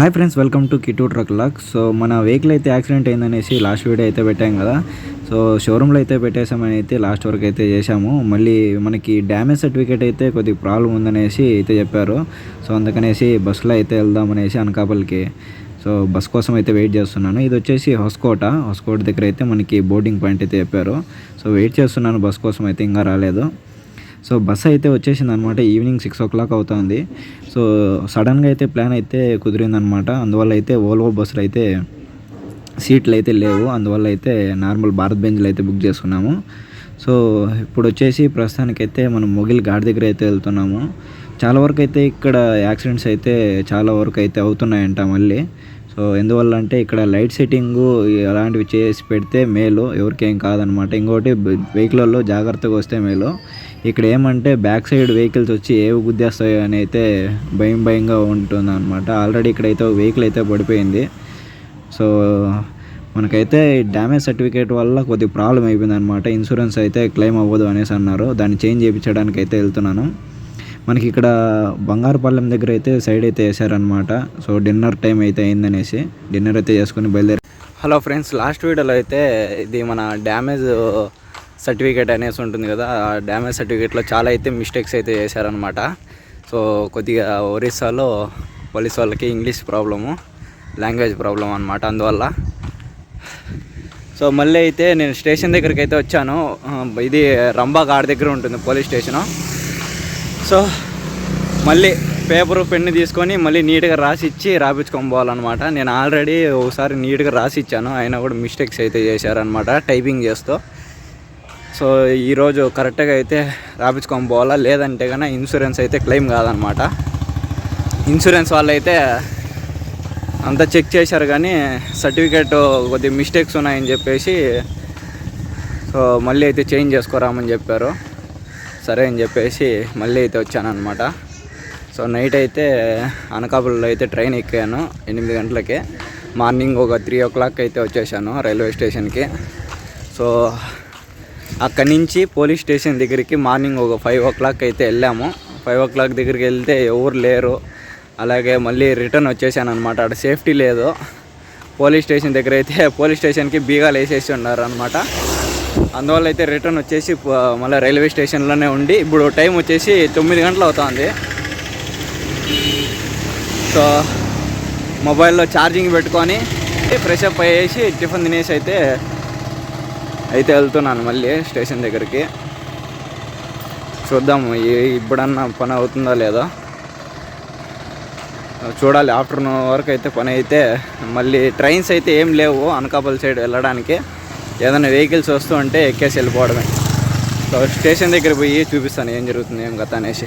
Hi friends welcome to కిటూ truck luck so మన vehicle అయితే యాక్సిడెంట్ అయిందనేసి లాస్ట్ వీడియో అయితే పెట్టాం కదా. సో షోరూంలో అయితే పెట్టేసామని అయితే లాస్ట్ వరకు అయితే చేశాము. మళ్ళీ మనకి డ్యామేజ్ సర్టిఫికేట్ అయితే కొద్దిగా ప్రాబ్లం ఉందనేసి అయితే చెప్పారు. సో అందుకనేసి బస్సులో అయితే వెళ్దామనేసి అనకాపల్లికి. సో బస్ కోసం అయితే వెయిట్ చేస్తున్నాను. ఇది వచ్చేసి హొస్కోట హొస్కోట దగ్గర అయితే మనకి బోర్డింగ్ పాయింట్ అయితే చెప్పారు. సో వెయిట్ చేస్తున్నాను బస్ కోసం అయితే ఇంకా రాలేదు. సో బస్ అయితే వచ్చేసింది అనమాట ఈవినింగ్ సిక్స్ ఓ క్లాక్ అవుతుంది. సో సడన్గా అయితే ప్లాన్ అయితే కుదిరిందనమాట. అందువల్ల అయితే ఓల్వో బస్సులు అయితే సీట్లు అయితే లేవు. అందువల్ల అయితే నార్మల్ భారత్ బెంజ్లు అయితే బుక్ చేసుకున్నాము. సో ఇప్పుడు వచ్చేసి ప్రస్తుతానికైతే మనం మొగిల్ ఘాట్ దగ్గర అయితే వెళ్తున్నాము. చాలా వరకు అయితే ఇక్కడ యాక్సిడెంట్స్ అయితే చాలా వరకు అయితే అవుతున్నాయంట మళ్ళీ. సో ఎందువల్ల అంటే ఇక్కడ లైట్ సెట్టింగ్ అలాంటివి చేసి పెడితే మేలు ఎవరికేం కాదనమాట. ఇంకోటి వెహికల్లో జాగ్రత్తగా వస్తే మేలు. ఇక్కడ ఏమంటే బ్యాక్ సైడ్ వెహికల్స్ వచ్చి ఏవి గుద్దేస్తాయో అని అయితే భయం భయంగా ఉంటుంది అనమాట ఆల్రెడీ ఇక్కడైతే ఒక వెహికల్ అయితే పడిపోయింది. సో మనకైతే డ్యామేజ్ సర్టిఫికేట్ వల్ల కొద్దిగా ప్రాబ్లం అయిపోయింది అనమాట ఇన్సూరెన్స్ అయితే క్లెయిమ్ అవ్వదు అనేసి అన్నారు. దాన్ని చేంజ్ చేయించడానికి అయితే వెళ్తున్నాను. మనకి ఇక్కడ బంగారుపాలెం దగ్గర అయితే సైడ్ అయితే వేసారనమాట సో డిన్నర్ టైం అయితే అయిందనేసి డిన్నర్ అయితే చేసుకుని బయలుదేరి హలో ఫ్రెండ్స్ లాస్ట్ వీడియోలో అయితే ఇది మన డ్యామేజ్ సర్టిఫికేట్ అనేసి ఉంటుంది కదా ఆ డ్యామేజ్ సర్టిఫికేట్లో చాలా అయితే మిస్టేక్స్ అయితే చేశారనమాట సో కొద్దిగా ఒరిస్సాలో పోలీస్ వాళ్ళకి ఇంగ్లీష్ ప్రాబ్లము లాంగ్వేజ్ ప్రాబ్లం అనమాట అందువల్ల. సో మళ్ళీ అయితే నేను స్టేషన్ దగ్గరికి అయితే వచ్చాను. ఇది రంబా ఘాట్ దగ్గర ఉంటుంది పోలీస్ స్టేషను సో మళ్ళీ పేపరు పెన్ను తీసుకొని మళ్ళీ నీట్గా రాసి ఇచ్చి రాపించుకోబోవాలన్నమాట నేను ఆల్రెడీ ఒకసారి నీట్గా రాసి ఇచ్చాను అయినా కూడా మిస్టేక్స్ అయితే చేశారనమాట టైపింగ్ చేస్తూ. సో ఈరోజు కరెక్ట్గా అయితే రాపించుకొని పోవాలా? లేదంటే కన్నా ఇన్సూరెన్స్ అయితే క్లెయిమ్ కాదనమాట ఇన్సూరెన్స్ వాళ్ళు అయితే అంతా చెక్ చేశారు కానీ సర్టిఫికేట్ కొద్దిగా మిస్టేక్స్ ఉన్నాయని చెప్పేసి సో మళ్ళీ అయితే చేంజ్ చేసుకోరామని చెప్పారు. సరే అని చెప్పేసి మళ్ళీ అయితే వచ్చానమాట సో నైట్ అయితే అనకాపల్లిలో అయితే ట్రైన్ ఎక్కాను ఎనిమిది గంటలకి. మార్నింగ్ ఒక త్రీ ఓ క్లాక్ అయితే వచ్చేసాను రైల్వే స్టేషన్కి. సో అక్కడి నుంచి పోలీస్ స్టేషన్ దగ్గరికి మార్నింగ్ ఒక ఫైవ్ ఓ క్లాక్ అయితే వెళ్ళాము. ఫైవ్ ఓ క్లాక్ దగ్గరికి వెళ్తే ఎవరు లేరు. అలాగే మళ్ళీ రిటర్న్ వచ్చేసాను అనమాట అక్కడ సేఫ్టీ లేదు. పోలీస్ స్టేషన్ దగ్గర అయితే పోలీస్ స్టేషన్కి బీగాలు వేసేసి ఉన్నారు అనమాట అందువల్ల అయితే రిటర్న్ వచ్చేసి మళ్ళీ రైల్వే స్టేషన్లోనే ఉండి ఇప్పుడు టైం వచ్చేసి తొమ్మిది గంటలు అవుతుంది. సో మొబైల్లో ఛార్జింగ్ పెట్టుకొని ఫ్రెష్ అప్ అయ్యేసి టిఫిన్ తినేసి అయితే అయితే వెళ్తున్నాను మళ్ళీ స్టేషన్ దగ్గరికి. చూద్దాము ఏ- ఇప్పుడన్నా పని అవుతుందో లేదో? చూడాలి ఆఫ్టర్నూన్ వరకు అయితే పని అయితే మళ్ళీ ట్రైన్స్ అయితే ఏం లేవు అనకాపల్లి సైడ్ వెళ్ళడానికి. ఏదైనా వెహికల్స్ వస్తూ ఉంటే ఎక్కేసి వెళ్ళిపోవడమే. సో స్టేషన్ దగ్గర పోయి చూపిస్తాను ఏం జరుగుతుంది ఏం కథ అనేసి.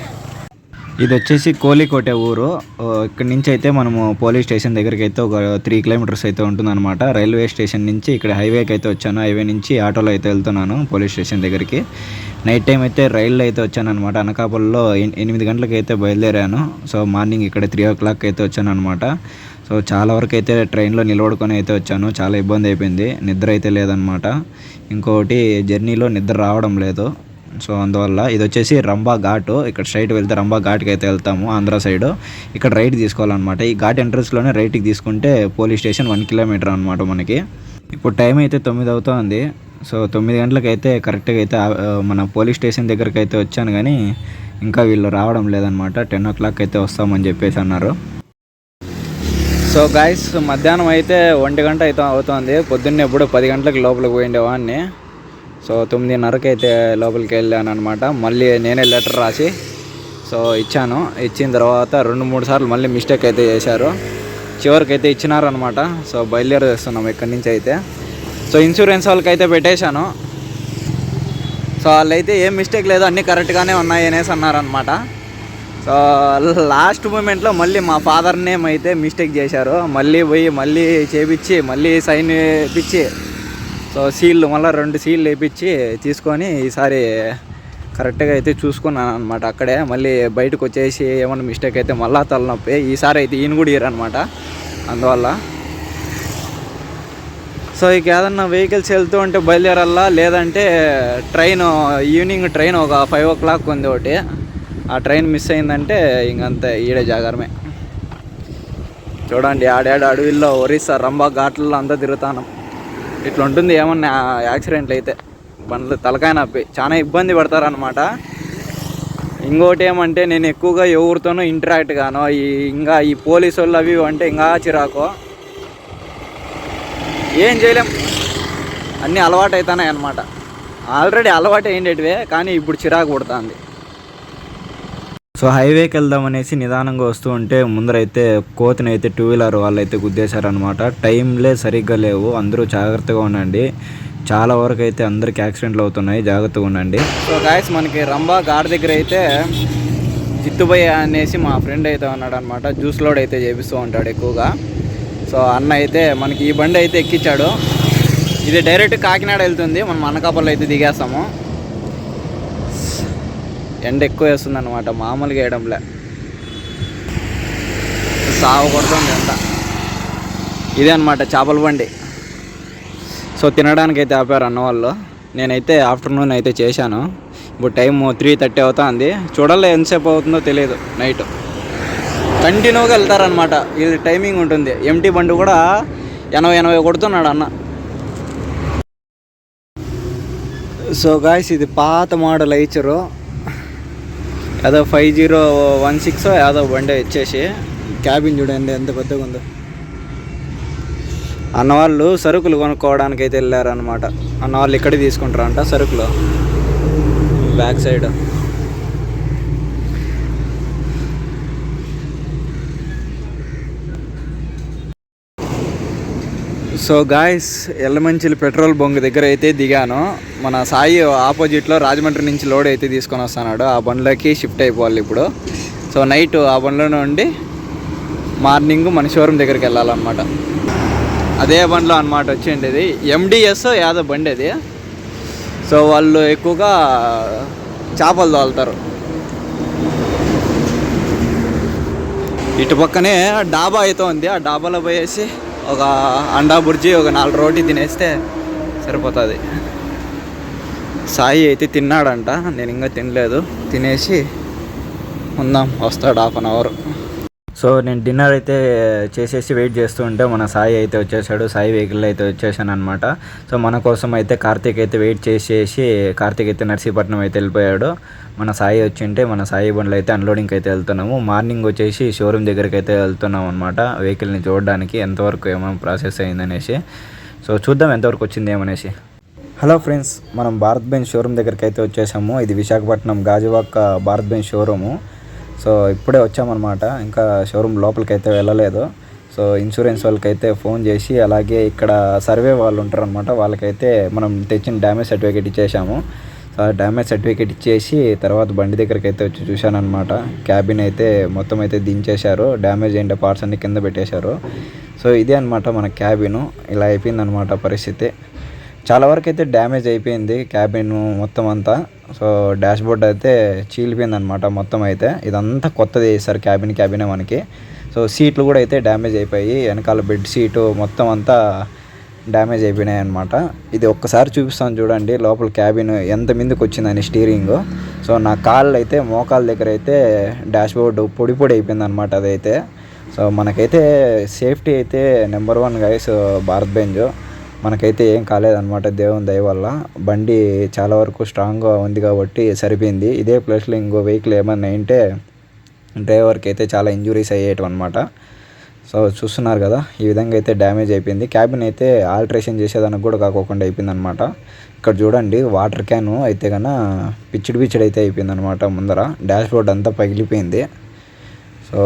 ఇది వచ్చేసి కోలికోటే ఊరు. ఇక్కడ నుంచి అయితే మనము పోలీస్ స్టేషన్ దగ్గరికి అయితే ఒక త్రీ కిలోమీటర్స్ అయితే ఉంటుందన్నమాట. రైల్వే స్టేషన్ నుంచి ఇక్కడ హైవేకి అయితే వచ్చాను. హైవే నుంచి ఆటోలో అయితే వెళ్తున్నాను పోలీస్ స్టేషన్ దగ్గరికి. నైట్ టైం అయితే రైల్లో అయితే వచ్చాను అనమాట అనకాపల్లిలో ఎన్- ఎనిమిది గంటలకు అయితే బయలుదేరాను. సో మార్నింగ్ ఇక్కడ త్రీ ఓ క్లాక్ అయితే వచ్చాను అనమాట సో చాలా వరకు అయితే ట్రైన్లో నిలబడుకొని అయితే వచ్చాను. చాలా ఇబ్బంది అయిపోయింది. నిద్ర అయితే లేదనమాట ఇంకోటి జర్నీలో నిద్ర రావడం లేదు. సో అందువల్ల ఇది వచ్చేసి రంబా ఘాటు. ఇక్కడ స్ట్రైట్ వెళ్తే రంబా ఘాట్కి అయితే వెళ్తాము ఆంధ్ర సైడ్ ఇక్కడ రైట్ తీసుకోవాలన్నమాట. ఈ ఘాట్ ఎంట్రన్స్లోనే రైట్కి తీసుకుంటే పోలీస్ స్టేషన్ వన్ కిలోమీటర్ అనమాట మనకి. ఇప్పుడు టైం అయితే తొమ్మిది అవుతుంది. సో తొమ్మిది గంటలకు అయితే కరెక్ట్గా అయితే మన పోలీస్ స్టేషన్ దగ్గరికి అయితే వచ్చాను కానీ ఇంకా వీళ్ళు రావడం లేదనమాట టెన్ ఓ క్లాక్ అయితే వస్తామని చెప్పేసి అన్నారు. సో గాయస్ మధ్యాహ్నం అయితే ఒంటి గంట అయితే అవుతుంది. పొద్దున్నే ఎప్పుడు పది గంటలకు లోపలికి పోయిండేవాడిని. సో తొమ్మిదిన్నరకి అయితే లోపలికి వెళ్ళాను అనమాట మళ్ళీ నేనే లెటర్ రాసి సో ఇచ్చాను. ఇచ్చిన తర్వాత రెండు మూడు సార్లు మళ్ళీ మిస్టేక్ అయితే చేశారు. చివరికి అయితే ఇచ్చినారనమాట సో బయలుదేరేస్తున్నాం ఇక్కడి నుంచి అయితే. సో ఇన్సూరెన్స్ వాళ్ళకి అయితే పెట్టేశాను. సో వాళ్ళైతే ఏం మిస్టేక్ లేదు అన్నీ కరెక్ట్గానే ఉన్నాయి అనేసి అన్నారనమాట సో లాస్ట్ మూమెంట్లో మళ్ళీ మా ఫాదర్ నేమ్ అయితే మిస్టేక్ చేశారు. మళ్ళీ పోయి మళ్ళీ చేపించి మళ్ళీ సైన్ వేయించి సో సీళ్ళు మళ్ళీ రెండు సీళ్ళు వేయించి తీసుకొని ఈసారి కరెక్ట్గా అయితే చూసుకున్నాను అనమాట అక్కడే. మళ్ళీ బయటకు వచ్చేసి ఏమైనా మిస్టేక్ అయితే మళ్ళా తలనొప్పి. ఈసారి అయితే ఈయన కూడా ఇయరనమాట అందువల్ల సో ఇక ఏదన్నా వెహికల్స్ వెళ్తూ ఉంటే బయలుదేరాలా? లేదంటే ట్రైన్ ఈవినింగ్ ట్రైన్ ఒక ఫైవ్ ఓ క్లాక్ ఉంది ఒకటి. ఆ ట్రైన్ మిస్ అయిందంటే ఇంకంతే ఈడే జాగారమే. చూడండి ఆడాడు అడవిల్లో ఒరిస్సా రంబా ఘాట్లలో అంతా తిరుగుతాను. ఇట్లా ఉంటుంది ఏమన్నా యాక్సిడెంట్లు అయితే. బండ్లు తలకాయ నొప్పి. చాలా ఇబ్బంది పడతారనమాట ఇంకోటి ఏమంటే నేను ఎక్కువగా ఎవరితోనూ ఇంటరాక్ట్ గాను ఈ ఇంకా ఈ పోలీసు వాళ్ళు అవి అంటే ఇంకా చిరాకు. ఏం చేయలేం. అన్నీ అలవాటు అవుతున్నాయి అనమాట ఆల్రెడీ అలవాటు అయ్యేటివే కానీ ఇప్పుడు చిరాకు పుడుతుంది. సో హైవేకి వెళ్దాం అనేసి నిదానంగా వస్తూ ఉంటే ముందరైతే కోతనైతే టూ వీలర్ వాళ్ళు అయితే గుద్దేశారనమాట టైంలే సరిగ్గా లేవు. అందరూ జాగ్రత్తగా ఉండండి. చాలా వరకు అయితే అందరికి యాక్సిడెంట్లు అవుతున్నాయి. జాగ్రత్తగా ఉండండి. సో గాయస్ మనకి రంబా గాడి దగ్గర అయితే జిత్తుబయ్య అనేసి మా ఫ్రెండ్ అయితే ఉన్నాడు అనమాట జ్యూస్ లోడ్ అయితే చేపిస్తూ ఉంటాడు ఎక్కువగా. సో అన్న అయితే మనకి ఈ బండి అయితే ఎక్కించాడు. ఇది డైరెక్ట్ కాకినాడ వెళ్తుంది. మనం అనకాపల్లి అయితే దిగేస్తాము. ఎండ ఎక్కువ వేస్తుంది అనమాట మామూలుగా వేయడంలే. సాగు కొడుతుంది ఎండ. ఇదే అనమాట చేపల బండి. సో తినడానికి అయితే ఆపారు అన్న వాళ్ళు. నేనైతే ఆఫ్టర్నూన్ అయితే చేశాను. ఇప్పుడు టైం త్రీ థర్టీ అవుతుంది. చూడాలి ఎంతసేపు అవుతుందో తెలియదు నైట్. కంటిన్యూగా వెళ్తారనమాట ఇది టైమింగ్ ఉంటుంది. ఎంటీ బండి కూడా ఎనభై ఎనభై కొడుతున్నాడు అన్న. సో గాయస్ ఇది పాత మోడల్ ఐచరు ఏదో ఫైవ్ జీరో వన్ సిక్స్ ఏదో బండి వచ్చేసి. క్యాబిన్ చూడండి ఎంత పెద్దగా ఉందో. అన్న వాళ్ళు సరుకులు కొనుక్కోవడానికి అయితే వెళ్ళారనమాట అన్న వాళ్ళు ఇక్కడే తీసుకుంటారంట సరుకులు. Back side. So guys Yellamanchili petrol బొంగు దగ్గర అయితే దిగాను. మన సాయి ఆపోజిట్లో రాజమండ్రి నుంచి లోడ్ అయితే తీసుకొని వస్తున్నాడు. ఆ బండ్లోకి షిఫ్ట్ అయిపోవాలి ఇప్పుడు. సో నైట్ ఆ బండ్లో ఉండి మార్నింగ్ మన షోరూమ్ దగ్గరికి వెళ్ళాలన్నమాట. అదే బండ్లో అనమాట వచ్చేయండి ఇది. ఎండిఎస్ యాదో బండి అది. సో వాళ్ళు ఎక్కువగా చేపలు తోలుతారు. ఇటు పక్కనే డాబా అయితే ఉంది. ఆ డాబాలో పోయేసి ఒక అండా బుర్జీ ఒక నాలుగు రోటీ తినేస్తే సరిపోతుంది. సాయి అయితే తిన్నాడంట నేను ఇంకా తినలేదు. తినేసి ఉందాం వస్తాడు హాఫ్ అన్ అవర్. సో నేను డిన్నర్ అయితే చేసేసి వెయిట్ చేస్తూ ఉంటే మన సాయి అయితే వచ్చేసాడు సాయి వెహికల్ అయితే వచ్చేసాను అనమాట సో మన కోసం అయితే కార్తీక్ అయితే వెయిట్ చేసేసి కార్తీక్ అయితే నర్సీపట్నం అయితే వెళ్ళిపోయాడు. మన సాయి వచ్చింటే మన సాయి బండ్లు అయితే అన్లోడింగ్కి అయితే వెళ్తున్నాము. మార్నింగ్ వచ్చేసి షోరూమ్ దగ్గరికి అయితే వెళ్తున్నాం అనమాట వెహికల్ని చూడడానికి ఎంతవరకు ఏమైనా ప్రాసెస్ అయిందనేసి. సో చూద్దాం ఎంతవరకు వచ్చింది ఏమనేసి. హలో ఫ్రెండ్స్ మనం భారత్ బెంచ్ షోరూమ్ దగ్గరికి అయితే వచ్చేసాము. ఇది Visakhapatnam Gajuwaka Bharat Benz showroom so ఇప్పుడే వచ్చామన్నమాట. ఇంకా షోరూమ్ లోపలికైతే వెళ్ళలేదు. సో ఇన్సూరెన్స్ వాళ్ళకైతే ఫోన్ చేసి అలాగే ఇక్కడ సర్వే వాళ్ళు ఉంటారు అనమాట వాళ్ళకైతే మనం తెచ్చిన డ్యామేజ్ సర్టిఫికేట్ ఇచ్చేసాము. సో ఆ డ్యామేజ్ సర్టిఫికేట్ ఇచ్చేసి తర్వాత బండి దగ్గరికి అయితే వచ్చి చూశానమాట క్యాబిన్ అయితే మొత్తం అయితే దించేశారు. డ్యామేజ్ అయిన పార్ట్స్ అన్ని కింద పెట్టేశారు. సో ఇదే అనమాట మన క్యాబిన్ ఇలా అయిపోయిందనమాట పరిస్థితి. చాలా వరకు అయితే డ్యామేజ్ అయిపోయింది క్యాబిన్ మొత్తం అంతా. సో డాష్ బోర్డ్ అయితే చీలిపోయింది అనమాట మొత్తం అయితే. ఇదంతా కొత్తది వేసారు క్యాబిన్ క్యాబినే మనకి. సో సీట్లు కూడా అయితే డ్యామేజ్ అయిపోయి వెనకాల బెడ్ సీటు మొత్తం అంతా డ్యామేజ్ అయిపోయినాయి అనమాట ఇది ఒక్కసారి చూపిస్తాను చూడండి. లోపల క్యాబిన్ ఎంత మీదకి వచ్చిందని స్టీరింగ్. సో నా కాళ్ళు అయితే మోకాళ్ళ దగ్గర అయితే డాష్ బోర్డ్ పొడి పొడి అయిపోయింది అనమాట అదైతే. సో మనకైతే సేఫ్టీ అయితే number one guys Bharat Benz. మనకైతే ఏం కాలేదన్నమాట దేవుని దయ వల్ల. బండి చాలా వరకు స్ట్రాంగ్గా ఉంది కాబట్టి సరిపోయింది. ఇదే ప్లేస్లో ఇంకో వెహికల్ ఏమన్నా అంటే డ్రైవర్కి అయితే చాలా ఇంజురీస్ అయ్యేటం అనమాట సో చూస్తున్నారు కదా ఈ విధంగా అయితే డ్యామేజ్ అయిపోయింది. క్యాబిన్ అయితే ఆల్ట్రేషన్ చేసేదానికి కూడా కాకోకుండా అయిపోయింది అనమాట ఇక్కడ చూడండి వాటర్ క్యాన్ అయితే కన్నా పిచ్చిడి పిచ్చిడి అయితే అయిపోయింది అనమాట ముందర. డాష్ బోర్డ్ అంతా పగిలిపోయింది. సో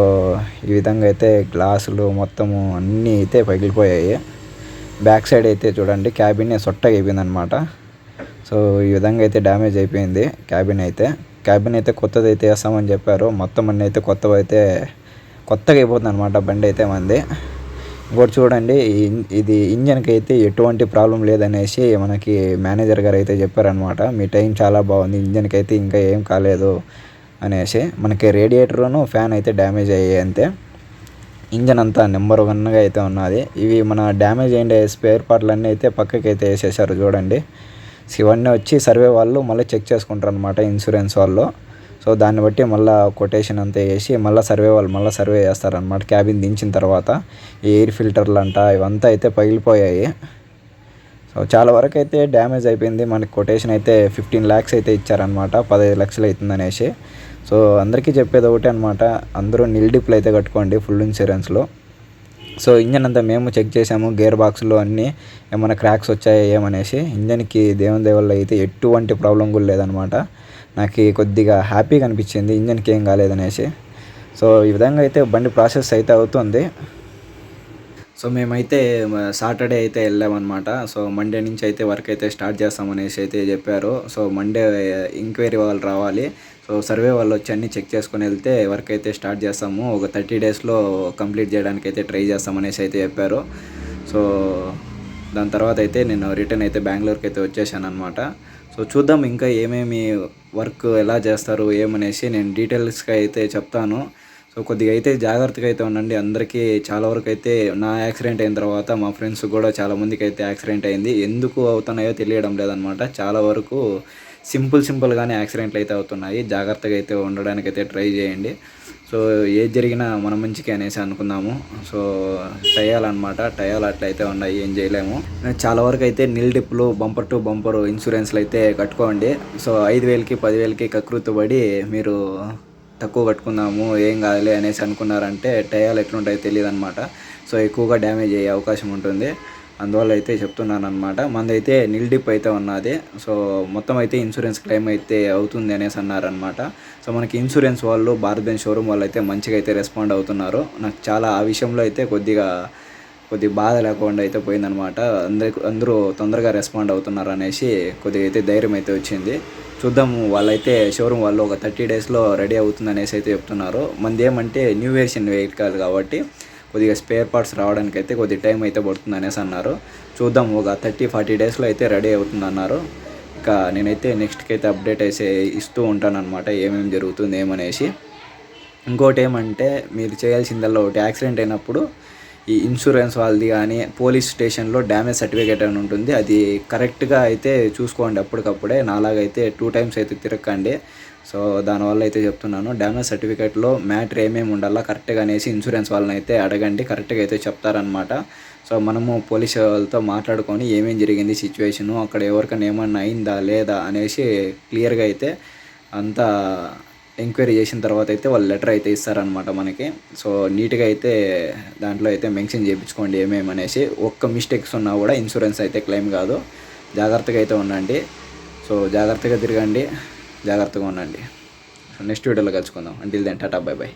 ఈ విధంగా అయితే గ్లాసులు మొత్తము అన్నీ అయితే పగిలిపోయాయి. బ్యాక్ సైడ్ అయితే చూడండి క్యాబిన్ సొట్టగా అయిపోయింది అనమాట సో ఈ విధంగా అయితే డ్యామేజ్ అయిపోయింది క్యాబిన్ అయితే. క్యాబిన్ అయితే కొత్తది అయితే వేస్తామని చెప్పారు. మొత్తం అన్నీ అయితే కొత్తవి అయితే కొత్తగా అయిపోతుంది అనమాట బండి అయితే మంది. ఇంకోటి చూడండి ఇది ఇంజన్కి అయితే ఎటువంటి ప్రాబ్లం లేదనేసి మనకి మేనేజర్ గారు అయితే చెప్పారనమాట మీ టైం చాలా బాగుంది ఇంజన్కి అయితే ఇంకా ఏం కాలేదు అనేసి. మనకి రేడియేటర్లోనూ ఫ్యాన్ అయితే డ్యామేజ్ అయ్యాయి అంతే. ఇంజన్ అంతా నెంబర్ వన్గా అయితే ఉన్నది. ఇవి మన డ్యామేజ్ అయ్యే స్పేర్ పార్ట్లు అన్నీ అయితే పక్కకి అయితే వేసేసారు చూడండి. సో ఇవన్నీ వచ్చి సర్వే వాళ్ళు మళ్ళీ చెక్ చేసుకుంటారు అనమాట ఇన్సూరెన్స్ వాళ్ళు. సో దాన్ని బట్టి మళ్ళీ కొటేషన్ అంతా వేసి మళ్ళీ సర్వే వాళ్ళు మళ్ళీ సర్వే చేస్తారనమాట క్యాబిన్ దించిన తర్వాత. ఈ ఎయిర్ ఫిల్టర్లు అంట ఇవంతా అయితే పగిలిపోయాయి. సో చాలా వరకు అయితే డ్యామేజ్ అయిపోయింది. మనకి కొటేషన్ అయితే ఫిఫ్టీన్ ల్యాక్స్ అయితే ఇచ్చారనమాట పదహైదు లక్షలు అవుతుంది అనేసి సో అందరికీ చెప్పేది ఒకటే అనమాట అందరూ నిల్ డిప్లు అయితే కట్టుకోండి ఫుల్ ఇన్సూరెన్స్లో. సో ఇంజన్ అంతా మేము చెక్ చేసాము గేర్ బాక్స్లో అన్నీ ఏమైనా క్రాక్స్ వచ్చాయా ఏమనేసి. ఇంజన్కి దేవుని దేవుళ్ళు అయితే ఎటువంటి ప్రాబ్లం కూడా లేదనమాట నాకు కొద్దిగా హ్యాపీగా అనిపించింది ఇంజన్కి ఏం కాలేదనేసి. సో ఈ విధంగా అయితే బండి ప్రాసెస్ అయితే అవుతుంది. సో మేమైతే సాటర్డే అయితే వెళ్ళామన్నమాట. సో మండే నుంచి అయితే వర్క్ అయితే స్టార్ట్ చేస్తామనేసి అయితే చెప్పారు. సో మండే ఎంక్వైరీ వాళ్ళు రావాలి. సో సర్వే వాళ్ళు వచ్చి అన్నీ చెక్ చేసుకొని వెళ్తే వర్క్ అయితే స్టార్ట్ చేస్తాము. ఒక థర్టీ డేస్లో కంప్లీట్ చేయడానికి అయితే ట్రై చేస్తామనేసి అయితే చెప్పారు. సో దాని తర్వాత అయితే నేను రిటర్న్ అయితే బెంగళూరుకి అయితే వచ్చేసాను అనమాట సో చూద్దాం ఇంకా ఏమేమి వర్క్ ఎలా చేస్తారు ఏమనేసి నేను డీటెయిల్స్గా అయితే చెప్తాను. సో కొద్దిగా అయితే జాగ్రత్తగా అయితే ఉండండి. అందరికీ చాలా వరకు అయితే నా యాక్సిడెంట్ అయిన తర్వాత మా ఫ్రెండ్స్ కూడా చాలా మందికి అయితే యాక్సిడెంట్ అయింది. ఎందుకు అవుతున్నాయో తెలియడం లేదనమాట చాలా వరకు సింపుల్ సింపుల్గానే యాక్సిడెంట్లు అయితే అవుతున్నాయి. జాగ్రత్తగా అయితే ఉండడానికి అయితే ట్రై చేయండి. సో ఏది జరిగినా మన మంచికి అనేసి అనుకుందాము. సో టయాలన్నమాట టయాలు అట్లయితే ఉన్నాయి. ఏం చేయలేము. చాలా వరకు అయితే నిల్ డిప్లు బంపర్ టు బంపర్ ఇన్సూరెన్స్లు అయితే కట్టుకోండి. సో ఐదు వేలకి పదివేలకి కకృతపడి మీరు తక్కువ కట్టుకుందాము ఏం కాదులే అనేసి అనుకున్నారంటే టయాలు ఎట్లుంటాయో తెలియదు అనమాట సో ఎక్కువగా డ్యామేజ్ అయ్యే అవకాశం ఉంటుంది. అందువల్ల అయితే చెప్తున్నాను అనమాట మందైతే నిల్ డిప్ అయితే ఉన్నది. సో మొత్తం అయితే ఇన్సూరెన్స్ క్లెయిమ్ అయితే అవుతుంది అనేసి అన్నారనమాట సో మనకి ఇన్సూరెన్స్ వాళ్ళు భారత్ షోరూమ్ వాళ్ళు అయితే మంచిగా అయితే రెస్పాండ్ అవుతున్నారు. నాకు చాలా ఆ విషయంలో అయితే కొద్దిగా కొద్ది బాధ లేకుండా అయితే పోయిందనమాట అందరికి అందరూ తొందరగా రెస్పాండ్ అవుతున్నారు అనేసి కొద్దిగా అయితే ధైర్యం అయితే వచ్చింది. చూద్దాము వాళ్ళైతే షోరూమ్ వాళ్ళు ఒక థర్టీ డేస్లో రెడీ అవుతుంది అనేసి అయితే చెప్తున్నారు. మనది ఏమంటే న్యూ వెర్షన్ వెహికల్ కాబట్టి కొద్దిగా స్పేర్ పార్ట్స్ రావడానికి అయితే కొద్దిగా టైం అయితే పడుతుంది అనేసి అన్నారు. చూద్దాం ఒక థర్టీ ఫార్టీ డేస్లో అయితే రెడీ అవుతుంది అన్నారు. ఇక నేనైతే నెక్స్ట్కి అయితే అప్డేట్ అయితే ఇస్తూ ఉంటానన్నమాట ఏమేమి జరుగుతుంది ఏమనేసి. ఇంకోటి ఏమంటే మీరు చేయాల్సిందల్లా ఒకటి యాక్సిడెంట్ అయినప్పుడు ఈ ఇన్సూరెన్స్ వాళ్ళది కానీ పోలీస్ స్టేషన్లో డ్యామేజ్ సర్టిఫికేట్ అని ఉంటుంది. అది కరెక్ట్గా అయితే చూసుకోండి అప్పటికప్పుడే. నాలాగైతే టూ టైమ్స్ అయితే తిరగకండి సో దానివల్ల అయితే చెప్తున్నాను. డ్యామేజ్ సర్టిఫికేట్లో మ్యాటర్ ఏమేమి ఉండాలా కరెక్ట్గా అనేసి ఇన్సూరెన్స్ వాళ్ళని అయితే అడగండి. కరెక్ట్గా అయితే చెప్తారనమాట సో మనము పోలీస్ వాళ్ళతో మాట్లాడుకొని ఏమేమి జరిగింది సిచ్యువేషను అక్కడ ఎవరికైనా ఏమన్నా అయిందా లేదా అనేసి క్లియర్గా అయితే అంతా ఎంక్వైరీ చేసిన తర్వాత అయితే వాళ్ళు లెటర్ అయితే ఇస్తారనమాట మనకి. సో నీట్గా అయితే దాంట్లో అయితే మెన్షన్ చేయించుకోండి ఏమేమి అనేసి. ఒక్క మిస్టేక్స్ ఉన్నా కూడా ఇన్సూరెన్స్ అయితే క్లెయిమ్ కాదు. జాగ్రత్తగా అయితే ఉండండి. సో జాగ్రత్తగా తిరగండి. జాగ్రత్తగా ఉండండి. నెక్స్ట్ వీడియోలో కలుసుకుందాం. Until then ta-ta bye bye